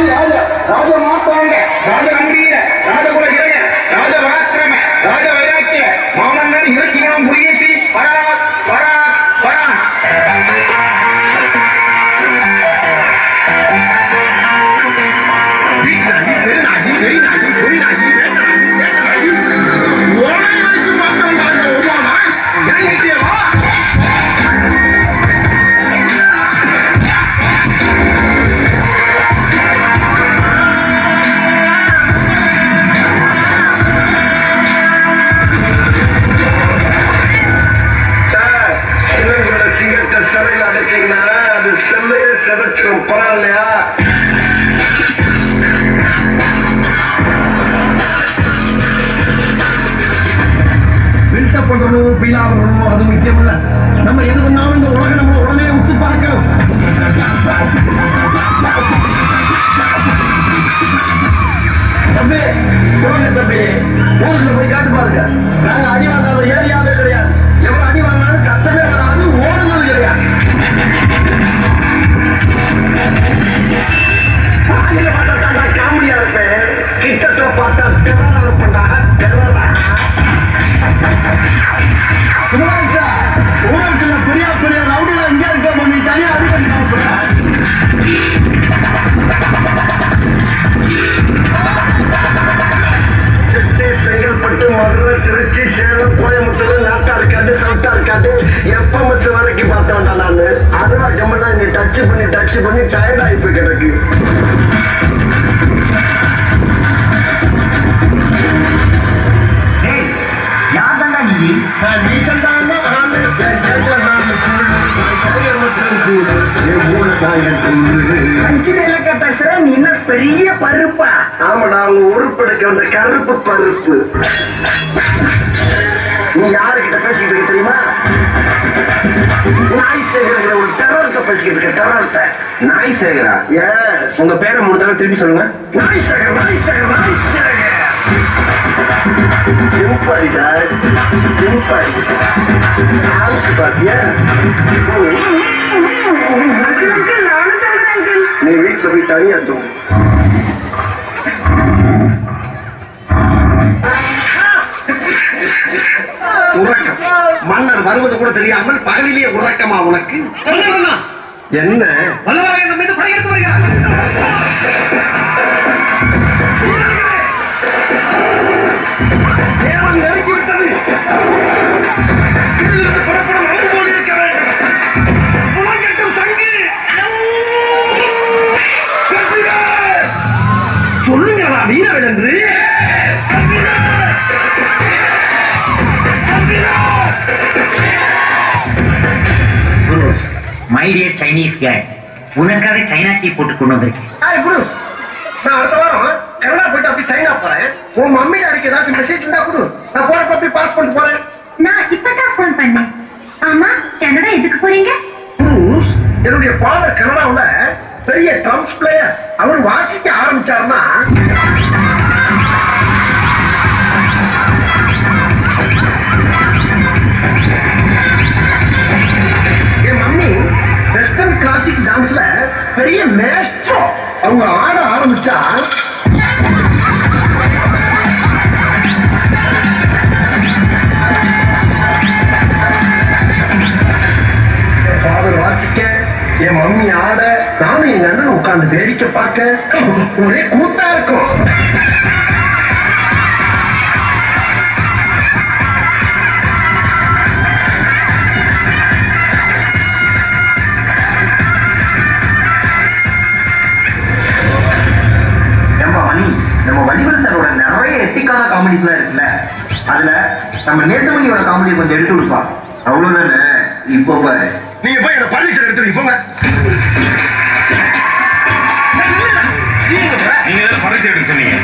ராஜ ராஜ ராஜ மாத்தாங்க ராஜ கம்பீர ராஜகுல ராஜ சிறையில் அது செல்லையே சிதைச்சிடும் பரவாயில்லையா? பில்டப் பண்றணும் ஃபீல் ஆகணும் அது முக்கியம் இல்ல நம்ம எது பண்ணாலும் இந்த உலகம் நம்ம உடனே உத்து பார்க்கணும். தம்பி போங்க தம்பி. ஊருக்குள்ள போய் காட்டு பாருங்க. நாங்க அடிவாங்காத ஏரியாவே கிடையாது. மதுரை திருச்சி சேலம் கோயம்புத்தூர் நாட்டா இருக்காது சவுத்தா இருக்காது எப்ப வரைக்கும் பார்த்தோம்டா நான். அதெல்லாம் கம்மனா நீ டச் பண்ணி டச் பண்ணி டயர்ட் ஆகி போய் கிடக்கு. பேசுற நீ என்ன பெரிய பருப்பா? ஆமாடா அவங்க உருப்பெடுக்க வந்த கருப்பு பருப்பு. நீ யாருக்கிட்ட இருக்க தெரியுமா? நாய் சேகரங்கிற ஒரு டெரர்கிட்ட பேசிக்கிட்டு இருக்க டெரர்கிட்ட நாய் சேகரா எஸ் உங்க பேரை மூணு தடவை திருப்பி சொல்லுங்க. நாய் சேகர் நாய் சேகர் நாய் சேகர் பாத்தியா அங்கிள் அங்கிள் நானும் தங்குறேன் அங்கிள் நீ வீட்டுல போய் தனியா தூங்கு மன்னர் வருவது கூட தெரியாமல் பகலிலேயே உறக்கமா உனக்கு. என்ன? மை டியர் சைனீஸ் கே உனக்காக சைனா டீ போட்டு கொண்டு வந்திருக்கேன். குரு. நான் அடுத்த வாரம் கனடா போயிட்டு அப்படி சைனா போறேன். உன் மம்மி டாடிக்கு ஏதாச்சும் மெசேஜ் இருந்தா கொடு. நான் போறப்ப அப்படி பாஸ் பண்ணிட்டு போறேன். நான் இப்பதான் ஃபோன் பண்ணேன். ஆமா கனடா எதுக்கு போறீங்க? புரூஸ் என்னுடைய ஃபாதர் கனடாவுல பெரிய ட்ரம்ப்ஸ் பிளேயர் அவர் வாசிக்க ஆரம்பிச்சாருன்னா பெரிய மேஸ்ட்ரோ அவங்க ஆட ஆரம்பிச்சா என் வாசிக்க என் மம்மி ஆட நானும் எங்க அண்ணன் உட்கார்ந்து வேடிக்கை பார்க்க ஒரே கூத்தா இருக்கும். காமெடிஸ்லாம் இருக்குல்ல? அதுல நம்ம நேசமணியோட காமெடியை கொஞ்சம் எடுத்து கொடுப்பா. அவ்வளவுதானே? இப்போ பாரு. நீங்க போய் அந்த பர்மிஷன் எடுத்துட்டு போங்க. நீங்க தானே பரிசு எடுக்க சொன்னீங்க?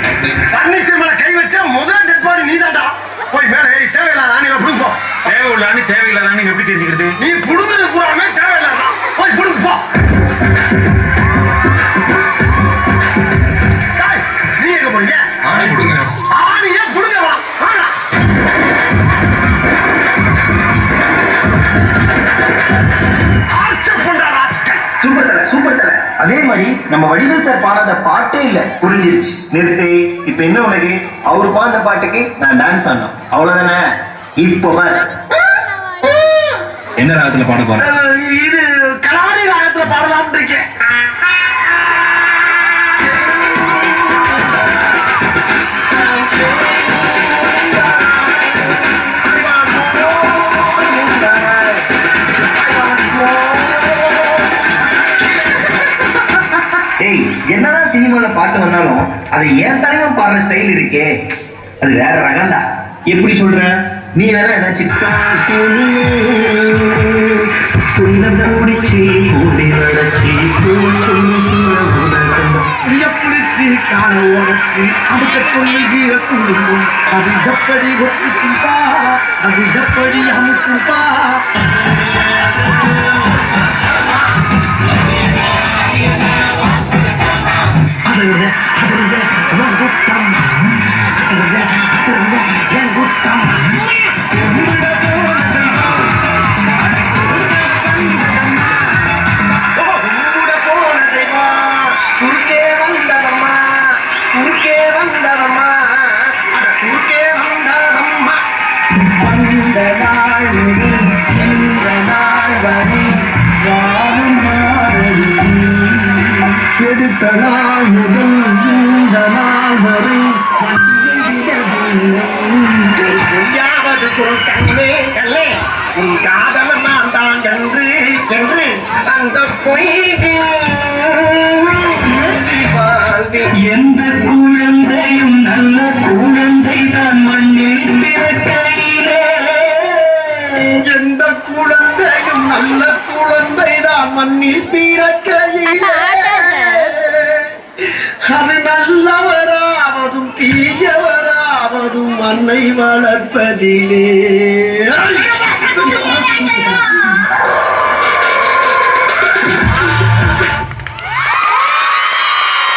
நம்ம வடிவேல் சார் பாடாத பாட்டே இல்ல. புரிஞ்சிருச்சு. நிறுத்து. இப்ப என்ன உனக்கு? அவர் பாடின பாட்டுக்கு நான் டான்ஸ் ஆடணும். அவ்வளவுதானே? இப்போ பாரு. என்ன ராகத்துல பாட போற? இது கலாரி ராகத்துல பாடலாம்னு இருக்கேன். பாட்டு வந்தாலும் அதை ஏன் தலைவன் பாடுற ஸ்டைல் இருக்கே. அது வேற ரகம்டா. எப்படி சொல்ற? நீ வேணா ஏதாச்சும் அது எப்படி ஒத்துக்கும்பா அது எப்படி அமுக்கும்பா? அந்த நாள் இந்த நாள் வரை வாழும் எடுத்த நாள் முதல் இந்த நாள் வரை யாவது கண்ணே கண்ணே உன் காதலன் நான் தான் என்று என்று அந்த பொய் மண்ணில் பிறக்கையிலே அது நல்லவராவதும் தீயவராவதும் மண்ணை வளர்ப்பதிலே.